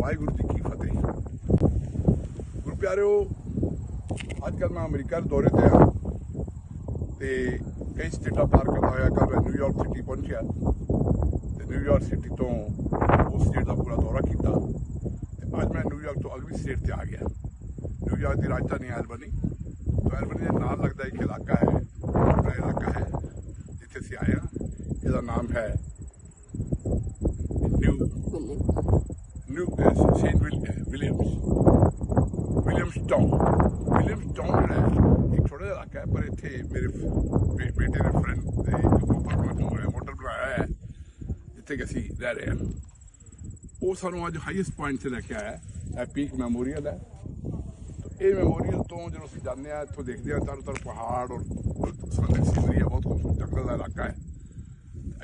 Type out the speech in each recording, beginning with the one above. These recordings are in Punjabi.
ਵਾਹਿਗੁਰੂ ਜੀ ਕੀ ਫਤਿਹ। ਗੁਰੂ ਪਿਆਰਿਓ ਅੱਜ ਕੱਲ੍ਹ ਮੈਂ ਅਮਰੀਕਾ ਦੇ ਦੌਰੇ ਤੇ ਹਾਂ ਤੇ ਕਈ ਸਟੇਟਾਂ ਪਾਰ ਕਰਦਾ ਹੋਇਆ ਕੱਲ੍ਹ ਮੈਂ ਨਿਊਯਾਰਕ ਸਿਟੀ ਪਹੁੰਚਿਆ। ਤੇ ਨਿਊਯਾਰਕ ਸਿਟੀ ਤੋਂ ਉਸ ਸਟੇਟ ਦਾ ਪੂਰਾ ਦੌਰਾ ਕੀਤਾ ਤੇ ਅੱਜ ਮੈਂ ਨਿਊਯਾਰਕ ਤੋਂ ਅਗਲੀ ਸਟੇਟ ਤੇ ਆ ਗਿਆ। ਨਿਊਯਾਰਕ ਦੀ ਰਾਜਧਾਨੀ ਐਲਬਨੀ। ਤੋਂ ਐਲਬਨੀ ਦੇ ਨਾਲ ਲੱਗਦਾ ਇੱਕ ਇਲਾਕਾ ਹੈ ਛੋਟਾ ਇਲਾਕਾ ਹੈ, ਜਿੱਥੇ ਅਸੀਂ ਆਏ ਹਾਂ। ਇਹਦਾ ਨਾਮ ਹੈ New New Saint Williams Town Williams Town ਇੱਕ ਛੋਟਾ ਜਿਹਾ ਇਲਾਕਾ ਹੈ ਪਰ ਇੱਥੇ ਮੇਰੇ ਬੇਟੇ ਦੇ ਫਰੈਂਡ ਦੇ ਇੱਕ ਹੋਟਲ ਹੋਟਲ ਬਣਾਇਆ ਹੈ ਜਿੱਥੇ ਕਿ ਅਸੀਂ ਰਹਿ ਰਹੇ ਹਾਂ ਉਹ ਸਾਨੂੰ ਅੱਜ ਹਾਈਐਸਟ ਪੁਆਇੰਟ ਤੇ ਲੈ ਕੇ ਆਇਆ ਹੈ ਪੀਕ ਮੈਮੋਰੀਅਲ ਹੈ ਇਹ ਮੈਮੋਰੀਅਲ ਤੋਂ ਜਦੋਂ ਅਸੀਂ ਜਾਂਦੇ ਆ ਇੱਥੋਂ ਦੇਖਦੇ ਆ ਚਾਰੋਂ ਤਰਫ ਪਹਾੜ ਔਰ ਸੁੰਦਰ ਸੀਨਰੀ ਹੈ ਬਹੁਤ ਖੂਬਸੂਰਤ ਜੰਗਲ ਦਾ ਇਲਾਕਾ ਹੈ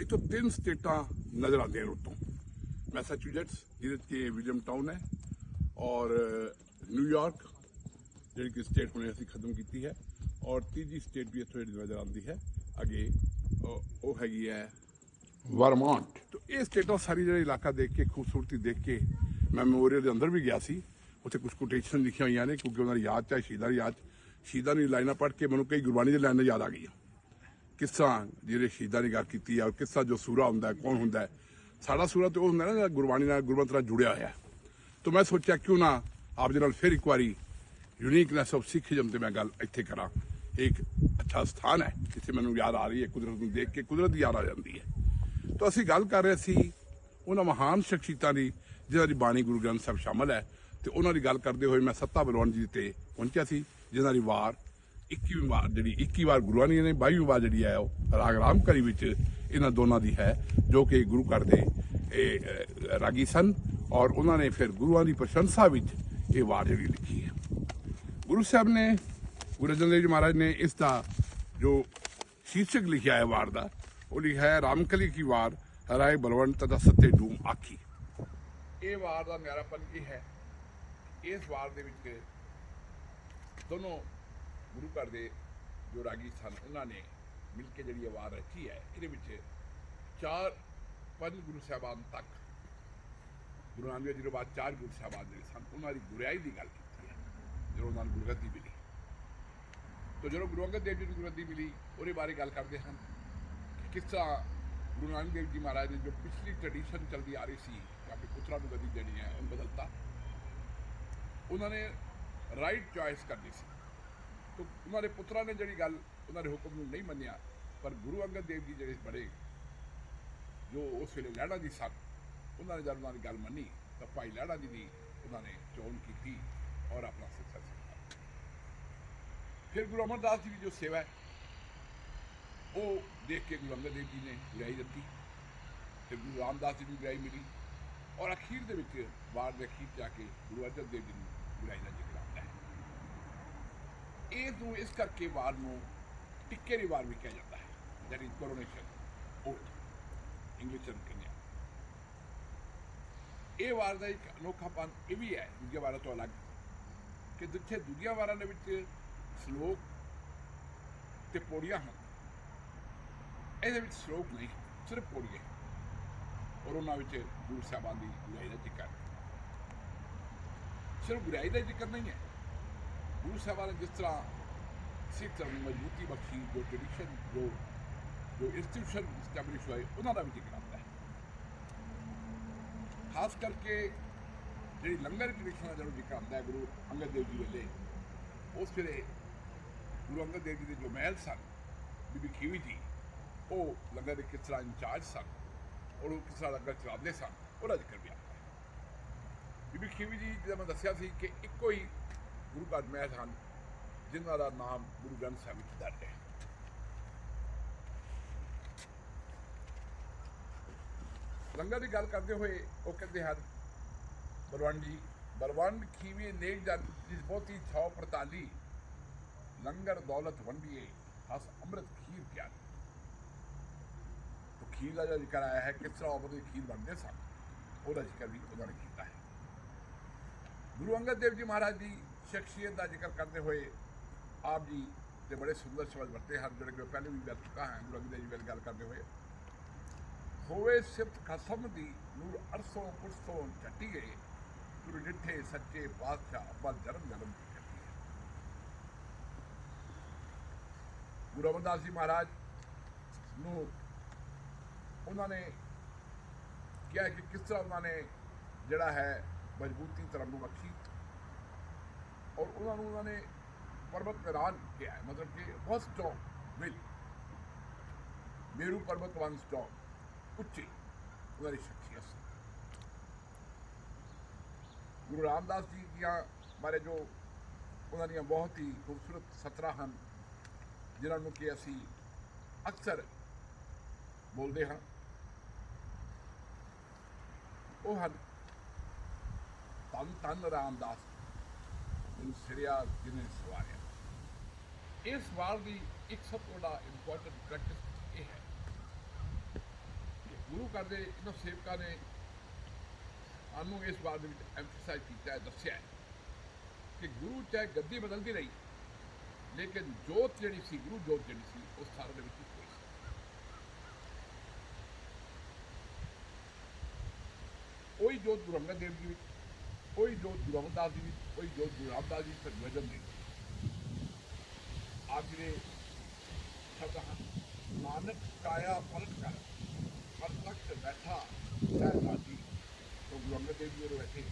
ਇੱਥੋਂ ਤਿੰਨ ਸਟੇਟਾਂ ਨਜ਼ਰ ਆਉਂਦੀਆਂ ਨੇ ਮੈਸਾਚੂਸੈਟਸ ਜਿਹਦੇ ਕਿ ਵਿਲੀਅਮ ਟਾਊਨ ਹੈ ਔਰ ਨਿਊਯਾਰਕ ਜਿਹੜੀ ਕਿ ਸਟੇਟ ਹੁਣੇ ਅਸੀਂ ਖਤਮ ਕੀਤੀ ਹੈ ਔਰ ਤੀਜੀ ਸਟੇਟ ਵੀ ਇੱਥੋਂ ਨਜ਼ਰ ਆਉਂਦੀ ਹੈ ਅੱਗੇ ਉਹ- ਹੈਗੀ ਹੈ ਵਰਮੌਂਟ ਤੋਂ ਇਹ ਸਟੇਟਾਂ ਸਾਰੀ ਜਿਹੜਾ ਇਲਾਕਾ ਦੇਖ ਕੇ ਖੂਬਸੂਰਤੀ ਦੇਖ ਕੇ ਮੈਂ ਮੈਮੋਰੀਅਲ ਦੇ ਅੰਦਰ ਵੀ ਗਿਆ ਸੀ ਉੱਥੇ ਕੁਝ ਕੋਟੇਸ਼ਨ ਲਿਖੀਆਂ ਹੋਈਆਂ ਨੇ ਕਿਉਂਕਿ ਉਹਨਾਂ ਦੀ ਯਾਦ ਚਾਹੇ ਸ਼ਹੀਦਾਂ ਦੀ ਯਾਦ ਸ਼ਹੀਦਾਂ ਦੀ ਲਾਈਨਾਂ ਪੜ੍ਹ ਕੇ ਮੈਨੂੰ ਕਈ ਗੁਰਬਾਣੀ ਦੇ ਲਾਈਨਾਂ ਯਾਦ ਆ ਗਈਆਂ ਕਿਸ ਤਰ੍ਹਾਂ ਜਿਹੜੇ ਸ਼ਹੀਦਾਂ ਦੀ ਗੱਲ ਕੀਤੀ ਹੈ ਔਰ ਕਿਸ ਤਰ੍ਹਾਂ ਜੋ ਸੂਰਾ ਹੁੰਦਾ ਕੌਣ ਹੁੰਦਾ ਸਾਡਾ ਸੂਰਤ ਤੇ ਉਹ ਹੁੰਦਾ ਨਾ ਜਿਹੜਾ ਗੁਰਬਾਣੀ ਨਾਲ ਗੁਰਮਤਿ ਨਾਲ ਜੁੜਿਆ ਹੋਇਆ। ਤਾਂ ਮੈਂ ਸੋਚਿਆ ਕਿਉਂ ਨਾ ਆਪ ਦੇ ਨਾਲ ਫਿਰ ਇੱਕ ਵਾਰੀ ਯੂਨੀਕਨੈਸ ਆਫ ਸਿੱਖੀਜ਼ਮ ਤੇ ਮੈਂ ਗੱਲ ਇੱਥੇ ਕਰਾਂ। ਇੱਕ ਅੱਛਾ ਸਥਾਨ ਹੈ, ਜਿੱਥੇ ਮੈਨੂੰ ਯਾਦ ਆ ਰਹੀ ਹੈ, ਕੁਦਰਤ ਨੂੰ ਦੇਖ ਕੇ ਕੁਦਰਤ ਦੀ ਯਾਦ ਆ ਜਾਂਦੀ ਹੈ। ਤਾਂ ਅਸੀਂ ਗੱਲ ਕਰ ਰਹੇ ਸੀ ਉਹਨਾਂ ਮਹਾਨ ਸ਼ਖਸੀਅਤਾਂ ਦੀ ਜਿਹਨਾਂ ਦੀ ਬਾਣੀ ਗੁਰੂ ਗ੍ਰੰਥ ਸਾਹਿਬ ਸ਼ਾਮਲ ਹੈ। ਤੇ ਉਹਨਾਂ ਦੀ ਗੱਲ ਕਰਦੇ ਹੋਏ ਮੈਂ ਸੱਤਾ ਬਲਵੰਤ ਜੀ ਤੇ ਪਹੁੰਚਿਆ ਸੀ, ਜਿਨ੍ਹਾਂ ਦੀ ਵਾਰ 21ਵੀਂ ਵਾਰ ਜਿਹੜੀ 21 ਵਾਰ ਗੁਰੂਆਂ ਨੇ 22ਵੀਂ ਵਾਰ ਜਿਹੜੀ ਹੈ ਉਹ ਰਾਗ ਰਾਮ ਕਰੀ ਵਿੱਚ ਇਹਨਾਂ ਦੋਨਾਂ ਦੀ ਹੈ ਜੋ ਕਿ ਗੁਰੂ ਘਰ ਦੇ ਇਹ, ਰਾਗੀ ਸਨ ਔਰ ਉਹਨਾਂ ਨੇ ਫਿਰ ਗੁਰੂਆਂ ਦੀ ਪ੍ਰਸ਼ੰਸਾ ਵਿੱਚ ਇਹ ਵਾਰ ਜਿਹੜੀ ਲਿਖੀ ਹੈ। ਗੁਰੂ ਸਾਹਿਬ ਨੇ ਗੁਰੂ ਅਰਜਨ ਦੇਵ ਜੀ ਮਹਾਰਾਜ ਨੇ ਇਸ ਦਾ ਜੋ ਸ਼ੀਰਸ਼ਕ ਲਿਖਿਆ ਹੈ ਵਾਰ ਦਾ ਉਹ ਲਿਖਿਆ ਹੈ ਰਾਮਕਲੀ ਕੀ ਵਾਰ ਹਰਾਏ ਬਲਵੰਤ ਤथा ਸੱਤੇ ਡੂਮ ਆਖੀ। ਇਹ ਵਾਰ ਦਾ ਨਿਆਰਾਪਨ ਕੀ ਹੈ ਇਸ ਵਾਰ ਦੇ ਵਿੱਚ ਦੋਨੋਂ ਗੁਰੂ ਘਰ ਦੇ ਜੋ ਰਾਗੀ ਸਨ ਉਹਨਾਂ ਨੇ ਮਿਲ ਕੇ ਜਿਹੜੀ ਆਵਾਜ਼ ਰੱਖੀ ਹੈ, ਇਹਦੇ ਵਿੱਚ ਚਾਰ, ਪੰਜ ਗੁਰੂ ਸਾਹਿਬਾਨ ਤੱਕ, ਗੁਰੂ ਨਾਨਕ ਦੇਵ ਜੀ ਤੋਂ ਬਾਅਦ ਚਾਰ ਗੁਰੂ ਸਾਹਿਬਾਨ ਜਿਹੜੇ ਸਨ, ਉਹਨਾਂ ਦੀ ਗੁਰਿਆਈ ਦੀ ਗੱਲ ਕੀਤੀ ਹੈ, ਜਦੋਂ ਉਹਨਾਂ ਨੂੰ ਗੁਰਗੱਦੀ ਮਿਲੀ। ਤੋ ਜਦੋਂ ਗੁਰੂ ਅੰਗਦ ਦੇਵ ਜੀ ਨੂੰ ਗੁਰਗੱਦੀ ਮਿਲੀ, ਉਹਦੇ ਬਾਰੇ ਗੱਲ ਕਰਦੇ ਹਨ ਕਿ ਕਿਸ ਤਰ੍ਹਾਂ ਗੁਰੂ ਨਾਨਕ ਦੇਵ ਜੀ ਮਹਾਰਾਜ ਦੀ ਜੋ ਪਿਛਲੀ ਟ੍ਰੈਡੀਸ਼ਨ ਚੱਲਦੀ ਆ ਰਹੀ ਸੀ, ਕਿ ਆਪਣੇ ਪੁੱਤਰਾਂ ਨੂੰ ਗੱਦੀ ਦੇਣੀ ਹੈ, ਉਹਨੂੰ ਬਦਲਤਾ। ਉਹਨਾਂ ਨੇ ਰਾਈਟ ਚੋਇਸ ਕਰਨੀ ਸੀ। ਉਹਨਾਂ ਦੇ ਪੁੱਤਰਾਂ ਨੇ ਜਿਹੜੀ ਗੱਲ ਉਹਨਾਂ ਦੇ ਹੁਕਮ ਨੂੰ ਨਹੀਂ ਮੰਨਿਆ, ਪਰ ਗੁਰੂ ਅੰਗਦ ਦੇਵ ਜੀ ਜਿਹੜੇ ਬੜੇ ਜੋ ਉਸ ਵੇਲੇ ਲਹਿਣਾ ਦੀ ਸਨ, ਉਹਨਾਂ ਨੇ ਜਦ ਉਹਨਾਂ ਦੀ ਗੱਲ ਮੰਨੀ, ਤਾਂ ਭਾਈ ਲਹਿਣਾ ਜੀ ਦੀ ਉਹਨਾਂ ਨੇ ਚੋਣ ਕੀਤੀ ਔਰ ਆਪਣਾ ਸਿੱਖਿਆ ਸਿੱਖਾ ਫਿਰ ਗੁਰੂ ਅਮਰਦਾਸ ਜੀ ਦੀ ਜੋ ਸੇਵਾ ਹੈ, ਉਹ ਦੇਖ ਕੇ ਗੁਰੂ ਅੰਗਦ ਦੇਵ ਜੀ ਨੇ ਗੁਰਾਈ ਦਿੱਤੀ। ਫਿਰ ਗੁਰੂ ਰਾਮਦਾਸ ਜੀ ਨੂੰ ਗੁਰਾਈ ਮਿਲੀ ਔਰ ਅਖੀਰ ਦੇ ਵਿੱਚ ਬਾਹਰ ਦੇ ਅਖੀਰ ਜਾ ਕੇ ਗੁਰੂ ਅਰਜਨ ਦੇਵ ਜੀ ਨੂੰ ਗੁਰਾਈ ਦਾ ਜ਼ਿਕਰ ਆਉਂਦਾ ਇਹ ਨੂੰ ਇਸ ਕਰਕੇ ਵਾਰ ਨੂੰ ਟਿੱਕੇ ਦੀ ਵਾਰ ਵੀ ਕਿਹਾ ਜਾਂਦਾ ਹੈ that is coronation oath English ਚ ਕਹਿੰਦੇ ਇਹ ਵਾਰ ਦਾ ਇੱਕ ਅਨੋਖਾਪਨ ਇਹ ਵੀ ਹੈ ਦੂਜੀਆਂ ਵਾਰਾਂ ਤੋਂ ਅਲੱਗ, ਕਿ ਜਿੱਥੇ ਦੂਜੀਆਂ ਵਾਰਾਂ ਦੇ ਵਿੱਚ ਸ਼ਲੋਕ ਤੇ ਪੌੜੀਆਂ ਹਨ, ਇਹਦੇ ਵਿੱਚ ਸ਼ਲੋਕ ਨਹੀਂ, ਸਿਰਫ ਪੌੜੀਆਂ ਔਰ ਉਹਨਾਂ ਵਿੱਚ ਗੁਰੂ ਸਾਹਿਬਾਨ ਦੀ ਗੁਰਾਈ ਦਾ ਜ਼ਿਕਰ ਸਿਰਫ ਗੁਰਾਈ ਦਾ ਜ਼ਿਕਰ ਨਹੀਂ ਹੈ ਗੁਰੂ ਸਾਹਿਬਾਨ ਨੇ ਜਿਸ ਤਰ੍ਹਾਂ ਸਿੱਖ ਧਰਮ ਨੂੰ ਮਜ਼ਬੂਤੀ ਬਖਸ਼ੀ, ਜੋ ਟ੍ਰੈਡੀਸ਼ਨ ਜੋ ਜੋ ਇੰਸਟੀਟਿਊਸ਼ਨ ਸਟੈਬਲਿਸ਼ ਹੋਏ, ਉਹਨਾਂ ਦਾ ਵੀ ਜ਼ਿਕਰ ਆਉਂਦਾ ਹੈ। ਖਾਸ ਕਰਕੇ ਜਿਹੜੀ ਲੰਗਰ ਟ੍ਰੈਡੀਸ਼ਨ ਦਾ ਜਦੋਂ ਜ਼ਿਕਰ ਆਉਂਦਾ ਹੈ, ਗੁਰੂ ਅੰਗਦ ਦੇਵ ਜੀ ਵੇਲੇ, ਉਸ ਵੇਲੇ ਗੁਰੂ ਅੰਗਦ ਦੇਵ ਜੀ ਦੇ ਜੋ ਮਹਿਲ ਸਨ, ਬੀਬੀ ਖੀਵੀ ਜੀ, ਉਹ ਲੰਗਰ ਦੇ ਕਿਸ ਤਰ੍ਹਾਂ ਇੰਚਾਰਜ ਸਨ, ਔਰ ਉਹ ਕਿਸ ਤਰ੍ਹਾਂ ਲੰਗਰ ਚਲਾਉਂਦੇ ਸਨ, ਉਹਦਾ ਜ਼ਿਕਰ ਵੀ ਆਉਂਦਾ ਹੈ। ਬੀਬੀ ਖੀਵੀ ਜੀ ਜਿਵੇਂ ਮੈਂ ਦੱਸਿਆ ਸੀ ਕਿ ਇੱਕੋ ਹੀ ਗੁਰੂ ਘਰ ਮਹਿਲ ਹਨ, ਜਿਨ੍ਹਾਂ ਦਾ ਨਾਮ ਗੁਰੂ ਗ੍ਰੰਥ ਸਾਹਿਬ ਵਿੱਚ ਦਰਜ ਹੈ। ਲੰਗਰ ਦੀ ਗੱਲ ਕਰਦੇ ਹੋਏ ਉਹ ਕਹਿੰਦੇ ਹਨ ਬਲਵੰਡ ਜੀ ਬਲਵੰਡ ਖੀਵੇ ਨੇਕ ਜਨ, ਜਿਸ ਬਹੁਤੀ ਛਾਉ ਪ੍ਰਤਾਲੀ ਲੰਗਰ ਦੌਲਤ ਵੰਡੀਏ, ਹਸ ਅੰਮ੍ਰਿਤ ਖੀਰ ਕਿਆ ਤੋ ਖੀਰ ਦਾ ਜਿਹੜਾ ਜ਼ਿਕਰ ਆਇਆ ਹੈ, ਕਿਸ ਤਰ੍ਹਾਂ ਉਹ ਦੀ ਖੀਰ ਬਣਦੇ ਸਨ, ਉਹਦਾ ਜ਼ਿਕਰ ਵੀ ਉਹਨਾਂ ਨੇ ਕੀਤਾ ਹੈ। ਗੁਰੂ ਅੰਗਦ ਦੇਵ ਜੀ ਮਹਾਰਾਜ ਦੀ ਸ਼ਖਸੀਅਤ ਦਾ ਜ਼ਿਕਰ ਕਰਦੇ ਹੋਏ ਆਪ ਜੀ ਦੇ ਬੜੇ ਸੁੰਦਰ ਸ਼ਬਦ ਵਰਤੇ ਹਨ, ਜਿਹੜੇ ਕਿ ਪਹਿਲੇ ਵੀ ਕਰ ਚੁੱਕਾ ਹਾਂ, ਗੁਰੂ ਅੰਗਦ ਜੀ ਬਾਰੇ ਗੱਲ ਕਰਦੇ ਹੋਏ। ਹੋਵੇ ਸਿਫਤ ਖਸਮ ਦੀ ਨੂਰ ਅਰਸੋਂ ਪੁਰਸੋਂ ਚੱਟੀ ਗਏ ਗੁਰੂ ਡਿੱਠੇ ਸੱਚੇ ਬਾਦਸ਼ਾਹ ਅੱਬਾ ਜਨਮ ਜਨਮ ਦੀ ਕਰਦੀ ਹੈ ਗੁਰੂ ਅਮਰਦਾਸ ਜੀ ਮਹਾਰਾਜ ਨੂੰ ਉਹਨਾਂ ਨੇ ਕਿਹਾ ਕਿ ਕਿਸ ਤਰ੍ਹਾਂ ਉਹਨਾਂ ਨੇ ਜਿਹੜਾ ਹੈ ਮਜ਼ਬੂਤੀ ਧਰਮ ਨੂੰ ਬਖਸ਼ੀ। ਔਰ ਉਹਨਾਂ ਨੂੰ ਉਹਨਾਂ ਨੇ ਪਰਬਤ ਮੈਦਾਨ ਕਿਹਾ ਹੈ ਮਤਲਬ ਕਿ ਬਹੁਤ ਸਟਰੋਂਗ ਵਿਲ ਮੇਰੂ ਪਰਬਤ ਵਾਂਗ ਸਟਰੋਂਗ ਉੱਚੀ ਉਹਨਾਂ ਦੀ ਸ਼ਖਸੀਅਤ ਸੀ ਗੁਰੂ ਰਾਮਦਾਸ ਜੀ ਦੀਆਂ ਬਾਰੇ ਜੋ ਉਹਨਾਂ ਦੀਆਂ ਬਹੁਤ ਹੀ ਖੂਬਸੂਰਤ ਸਤਰਾਂ ਹਨ ਜਿਨ੍ਹਾਂ ਨੂੰ ਕਿ ਅਸੀਂ ਅਕਸਰ ਬੋਲਦੇ ਹਾਂ ਉਹ ਹਨ ਤਨ ਤਨ ਰਾਮਦਾਸ ਨੂੰ ਸਿਰਿਆ ਜਿਹਨੇ ਸਵਾਰਿਆ? ਇਸ ਸਵਾਲ ਦੀ ਇੱਕ ਸਭ ਤੋਂ ਵੱਡਾ ਇੰਪੋਰਟੈਂਟ ਪ੍ਰੈਕਟਿਸ ਇਹ ਹੈ ਕਿ ਗੁਰੂ ਘਰ ਦੇ ਇਹਨਾਂ ਸੇਵਕਾਂ ਨੇ ਸਾਨੂੰ ਇਸ ਬਾਤ ਦੇ ਵਿੱਚ ਐਮਫਸਾਈਜ਼ ਕੀਤਾ ਹੈ, ਦੱਸਿਆ ਹੈ ਕਿ ਗੁਰੂ ਚਾਹੇ ਗੱਦੀ ਬਦਲਦੀ ਰਹੀ, ਲੇਕਿਨ ਜੋਤ ਜਿਹੜੀ ਸੀ, ਗੁਰੂ ਜੋਤ ਜਿਹੜੀ ਸੀ, ਉਹ ਸਾਰੇ ਦੇ ਵਿੱਚ ਇੱਕੋ ਉਹੀ ਜੋਤ ਗੁਰੂ ਅੰਗਦ ਦੇਵ ਜੀ ਵਿੱਚ ওই যোধ গুরু রামদাস ਜੀ ওই ਜੋ ਗੁਰੂ ਰਾਮਦਾਸ ਜੀ ਸਰਵਜਨ ਨੇ ਆਖਰੇ ਸ਼ਬਦ ਹਨ ਕਾਇਆ ਪਲਟ ਕਰ ਪਰ ਤਖਤ ਬੈਠਾ ਸਹਿ ਸਾਜੀ ਤੋਂ ਗੁਰੂ ਅੰਗਦ ਦੇਵ ਜੀ ਉਹ ਬੈਠੇ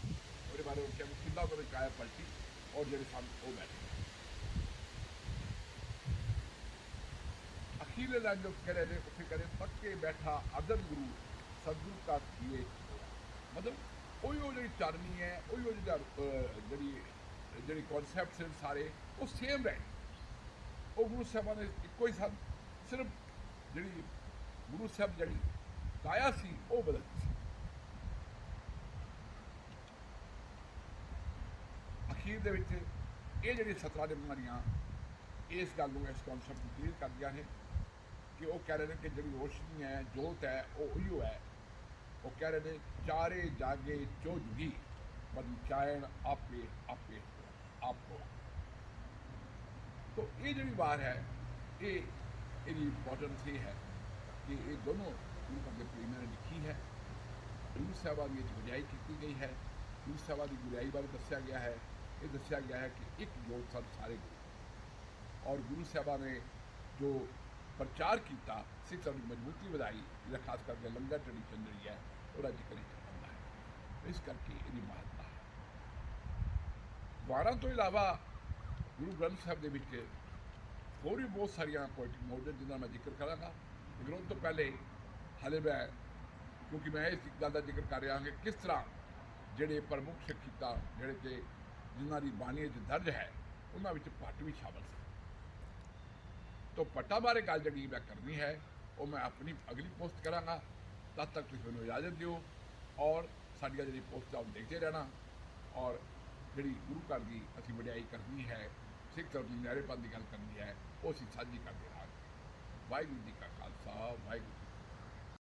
ਉਹਦੇ ਬਾਰੇ ਉਹ ਕਿਹਾ ਕਿੰਨਾ ਕਰ ਕਾਇਆ ਪਲਟੀ ਔਰ ਜਿਹੜੇ ਸੰਤ ਉਹ ਬੈਠੇ ਅਖੀਲੇ ਦਾ ਜੋ ਕਰੇ ਉੱਥੇ ਕਰੇ ਪੱਕੇ ਬੈਠਾ ਅਦਰ ਗੁਰੂ ਸਤਿਗੁਰੂ ਕਾ ਕੀਏ ਮਤਲਬ ਉਹੀ ਉਹ ਜਿਹੜੀ ਚਰਨੀ ਹੈ, ਉਹੀ ਉਹ ਜਿਹੜਾ ਜਿਹੜੀ ਜਿਹੜੀ ਕਨਸੈਪਟਸ ਨੇ ਸਾਰੇ, ਉਹ ਸੇਮ ਰਹੇ ਉਹ ਗੁਰੂ ਸਾਹਿਬਾਂ ਨੇ ਇੱਕੋ ਹੀ ਸਨ ਸਿਰਫ ਜਿਹੜੀ ਗੁਰੂ ਸਾਹਿਬ ਜਿਹੜੀ ਕਾਇਆ ਸੀ, ਉਹ ਬਦਲ ਸੀ ਅਖੀਰ ਦੇ ਵਿੱਚ ਇਹ ਜਿਹੜੀ ਸਤਰਾਂ ਦੇ ਬਿਮਾਰੀਆਂ ਇਸ ਗੱਲ ਨੂੰ ਇਸ ਕਨਸੈਪਟ ਨੂੰ ਕਲੀਅਰ ਕਰਦੀਆਂ ਨੇ ਕਿ ਉਹ ਕਹਿ ਰਹੇ ਨੇ ਕਿ ਜਿਹੜੀ ਰੋਸ਼ਨੀ ਹੈ, ਜੋਤ ਹੈ, ਉਹ ਉਹੀਓ ਹੈ। ਉਹ ਕਹਿ ਰਹੇ ਨੇ ਚਾਰੇ ਜਾਗੇ ਚੋ ਪੰਚਾਇਣ ਆਪੇ ਆਪੇ ਆਪੋ ਤੋ ਇਹ ਜਿਹੜੀ ਵਾਰ ਹੈ ਇਹ ਇਹਦੀ ਇੰਪੋਰਟੈਂਸ ਇਹ ਹੈ ਕਿ ਇਹ ਦੋਨੋਂ ਗੁਰੂ ਪੰਡਿਤ ਪ੍ਰੀਮਰ ਨੇ ਲਿਖੀ ਹੈ ਗੁਰੂ ਸਾਹਿਬਾਂ ਦੀ ਵਿੱਚ ਵਜਾਈ ਕੀਤੀ ਗਈ ਹੈ ਗੁਰੂ ਸਾਹਿਬਾਂ ਦੀ ਗੁਰਿਆਈ ਬਾਰੇ ਦੱਸਿਆ ਗਿਆ ਹੈ ਇਹ ਦੱਸਿਆ ਗਿਆ ਹੈ ਕਿ ਇੱਕ ਜੋਤ ਸਭ ਸਾਰੇ ਗੁਰੂ ਔਰ ਗੁਰੂ ਸਾਹਿਬਾਂ ਨੇ ਜੋ ਪ੍ਰਚਾਰ ਕੀਤਾ, ਸਿੱਖ ਧਰਮ ਦੀ ਮਜ਼ਬੂਤੀ ਵਧਾਈ, ਜਿਹੜਾ ਖਾਸ ਕਰਕੇ ਲੰਗਰ ਟ੍ਰੈਡੀਸ਼ਨ ਜਿਹੜੀ ਹੈ ਉਹਦਾ ਜ਼ਿਕਰ ਹੀ ਹੈ। ਇਸ ਕਰਕੇ ਇਹਦੀ ਮਹੱਤਤਾ ਹੈ। ਵਾਰਾਂ ਤੋਂ ਇਲਾਵਾ ਗੁਰੂ ਗ੍ਰੰਥ ਸਾਹਿਬ ਦੇ ਵਿੱਚ ਹੋਰ ਵੀ ਬਹੁਤ ਸਾਰੀਆਂ ਪੋਇਟਿਕ ਮੋਡਲ ਜਿਨ੍ਹਾਂ ਦਾ ਮੈਂ ਜ਼ਿਕਰ ਕਰਾਂਗਾ। ਲੇਕਿਨ ਉਸ ਤੋਂ ਪਹਿਲੇ ਹਾਲੇ ਮੈਂ, ਕਿਉਂਕਿ ਮੈਂ ਇਸ ਗੱਲ ਦਾ ਜ਼ਿਕਰ ਕਰ ਰਿਹਾ ਹਾਂ ਕਿ ਕਿਸ ਤਰ੍ਹਾਂ ਜਿਹੜੇ ਪ੍ਰਮੁੱਖ ਸਿੱਖਿਤਾ ਜਿਹੜੇ ਕਿ ਜਿਨ੍ਹਾਂ ਦੀ ਬਾਣੀ ਵਿੱਚ ਦਰਜ ਹੈ, ਉਹਨਾਂ ਵਿੱਚ ਪੱਟ ਵੀ ਸ਼ਾਮਲ ਸੀ ਤੋਂ ਪੱਟਾ ਬਾਰੇ ਗੱਲ ਜਿਹੜੀ ਮੈਂ ਕਰਨੀ ਹੈ, ਉਹ ਮੈਂ ਆਪਣੀ ਅਗਲੀ ਪੋਸਟ ਕਰਾਂਗਾ। ਤਦ ਤੱਕ ਤੁਸੀਂ ਮੈਨੂੰ ਇਜਾਜ਼ਤ ਦਿਓ ਔਰ ਸਾਡੀਆਂ ਜਿਹੜੀ ਪੋਸਟਾਂ ਉਹ ਦੇਖਦੇ ਰਹਿਣਾ ਔਰ ਜਿਹੜੀ ਗੁਰੂ ਘਰ ਦੀ ਅਸੀਂ ਵਡਿਆਈ ਕਰਨੀ ਹੈ, ਸਿੱਖ ਧਰਮ ਦੀ ਨਿਆਰੇਪਨ ਦੀ ਗੱਲ ਕਰਨੀ ਹੈ, ਉਹ ਅਸੀਂ ਸਾਂਝੀ ਕਰਦੇ ਰਹਾਂਗੇ ਵਾਹਿਗੁਰੂ ਜੀ ਕਾ ਖਾਲਸਾ, ਵਾਹਿਗੁਰੂ ਜੀ